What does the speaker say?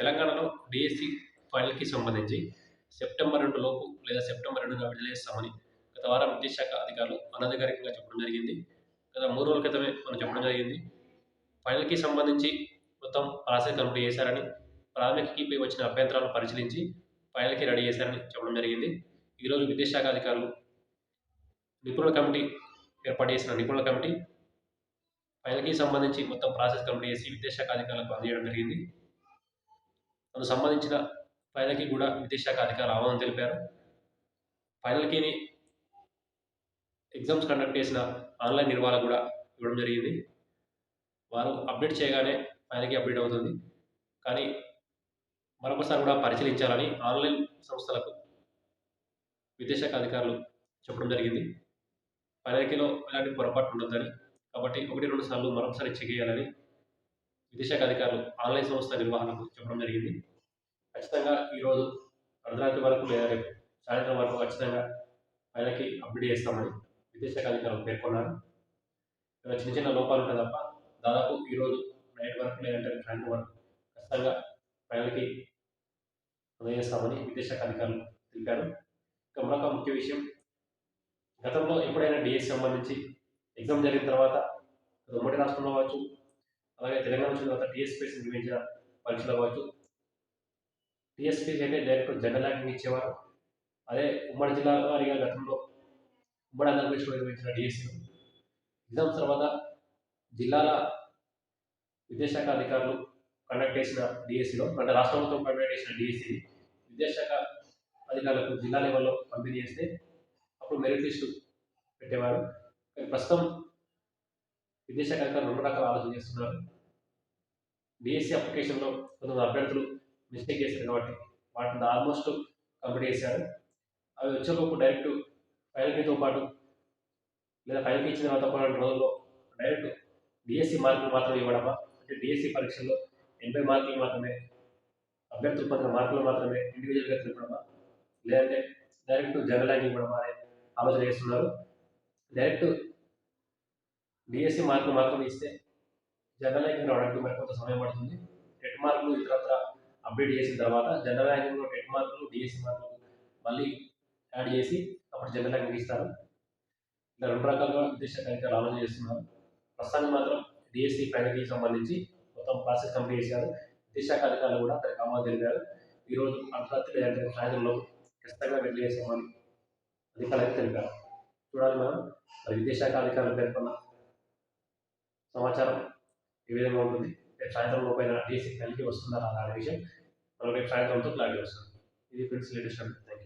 తెలంగాణలో డిఎస్సి ఫైల్కి సంబంధించి సెప్టెంబర్ రెండు లోపు లేదా సెప్టెంబర్ రెండున విడుదల చేస్తామని గత వారం విద్యాశాఖ అధికారులు అనధికారికంగా చెప్పడం జరిగింది. గత మూడు రోజుల క్రితమే మనం చెప్పడం జరిగింది. ఫైనల్కి సంబంధించి మొత్తం ప్రాసెస్ కంప్లీట్ చేశారని ప్రాథమిక వచ్చిన అభ్యంతరాలను పరిశీలించి ఫైనల్కి రెడీ చేశారని చెప్పడం జరిగింది. ఈరోజు విద్యాశాఖ అధికారులు నిపుణుల కమిటీ ఏర్పాటు చేసిన నిపుణుల కమిటీ ఫైనల్కి సంబంధించి మొత్తం ప్రాసెస్ కంప్లీట్ చేసి విద్యాశాఖ అధికారులకు అందజేయడం జరిగింది. తనకు సంబంధించిన ఫైనల్కి కూడా విదేశాఖ అధికారులు ఆహ్వానం తెలిపారు. ఫైనల్కి ఎగ్జామ్స్ కండక్ట్ చేసిన ఆన్లైన్ నిర్వహణ కూడా ఇవ్వడం జరిగింది. వారు అప్డేట్ చేయగానే ఫైనల్కి అప్డేట్ అవుతుంది. కానీ మరొకసారి కూడా పరిశీలించాలని ఆన్లైన్ సంస్థలకు విదేశాఖ అధికారులు చెప్పడం జరిగింది. ఫైనల్కిలో ఎలాంటి పొరపాటు ఉండొద్దని. కాబట్టి ఒకటి రెండు సార్లు మరొకసారి చెక్ చేయాలని విదేశాఖ అధికారులు ఆన్లైన్ సంస్థ నిర్వహణకు చెప్పడం జరిగింది. ఖచ్చితంగా ఈరోజు అర్ధరాత్రి వరకు లేదా రేపు సాయంత్రం వరకు ఖచ్చితంగా ఆయనకి అప్డేట్ చేస్తామని విదేశాఖ అధికారులు పేర్కొన్నారు. ఇలా చిన్న చిన్న లోపాలు ఉంటాయి తప్ప దాదాపు ఈరోజు నైట్ వరకు లేదంటే సాయంత్రం వరకు ఖచ్చితంగా ఫైనల్కి అందజేస్తామని విదేశాఖ అధికారులు తెలిపారు. ఇక మరొక ముఖ్య విషయం గతంలో ఎప్పుడైనా డిఎస్ సంబంధించి ఎగ్జామ్ జరిగిన తర్వాత ఉమ్మడి రాష్ట్రంలో కావచ్చు అలాగే తెలంగాణ వచ్చిన తర్వాత టీఎస్పీఎస్ నిర్వహించిన పరీక్షలు కావచ్చు టీఎస్పీఎస్ అయితే డైరెక్ట్ జనరల్ ర్యాంకింగ్ ఇచ్చేవారు. అదే ఉమ్మడి జిల్లా వారిగా గతంలో ఉమ్మడి ఆంధ్రప్రదేశ్లో నిర్వహించిన డిఎస్సీలు ఎగ్జామ్స్ తర్వాత జిల్లాల విద్యాశాఖ అధికారులు కండక్ట్ చేసిన డిఎస్సిలో అంటే రాష్ట్ర ప్రభుత్వం కండక్ట్ చేసిన డిఎస్సి విద్యాశాఖ అధికారులకు జిల్లా లెవెల్లో పంపిణీ చేస్తే అప్పుడు మెరిట్ లిస్టు పెట్టేవారు. కానీ ప్రస్తుతం విద్యాశాఖ అధికారులు రెండు రకాల ఆలోచన చేస్తున్నారు. డిఎస్సి అప్లికేషన్లో కొంతమంది అభ్యర్థులు మిస్టేక్ చేశారు కాబట్టి వాటిని ఆల్మోస్ట్ కంప్లీట్ చేశారు. అవి వచ్చేలోపు డైరెక్ట్ ఫైనల్తో పాటు లేదా ఫైనల్కి ఇచ్చిన తర్వాత ఒక రెండు రోజుల్లో డైరెక్ట్ డిఎస్సి మార్కులు మాత్రం ఇవ్వడమా? అంటే డిఎస్సి పరీక్షల్లో ఎనభై మార్కులు మాత్రమే అభ్యర్థులు పొందిన మార్కులు మాత్రమే ఇండివిజువల్గా తిప్పడమా? లేదంటే డైరెక్ట్ జనరల్ ర్యాంకింగ్ ఇవ్వడమా అనే ఆలోచన చేస్తున్నారు. డైరెక్ట్ డిఎస్సి మార్కులు మాత్రమే ఇస్తే జనరల్ ర్యాంకింగ్ రావడానికి మరి కొంత సమయం పడుతుంది. టెట్ మార్కులు ఇతరత్ర అప్డేట్ చేసిన తర్వాత జనరల్ ర్యాంకింగ్లో టెట్ మార్కులు డిఎస్సి మార్కులు మళ్ళీ యాడ్ చేసి అప్పుడు జనరల్ ర్యాంకింగ్ ఇస్తారు. ఇలా రెండు రకాలుగా ఉద్దేశ అధికారులు ఆలోచన చేస్తున్నారు. ప్రస్తుతానికి మాత్రం డిఎస్సి ఫైనల్కి సంబంధించి మొత్తం ప్రాసెస్ కంప్లీట్ చేశారు. విద్యాశాఖ అధికారులు కూడా అతనికి ఆమోదం తెలిపారు ఈరోజు అర్ధరాత్రి అంటే సాయంత్రంలో ఖచ్చితంగా వెళ్ళి చేసామని అధికారులకు తెలిపారు. చూడాలి మనం. మరి విద్యాశాఖ అధికారులు పేర్కొన్న సమాచారం ఏ విధంగా ఉంటుంది. రేపు సాయంత్రం లోపైన డిఎస్సి కలిగి వస్తుందా రాదా అనే విషయం. మనం రేపు సాయంత్రంతో క్లారిటీ వస్తుంది. ఇది ఫ్రెండ్స్ లేటెస్ట్ అంటే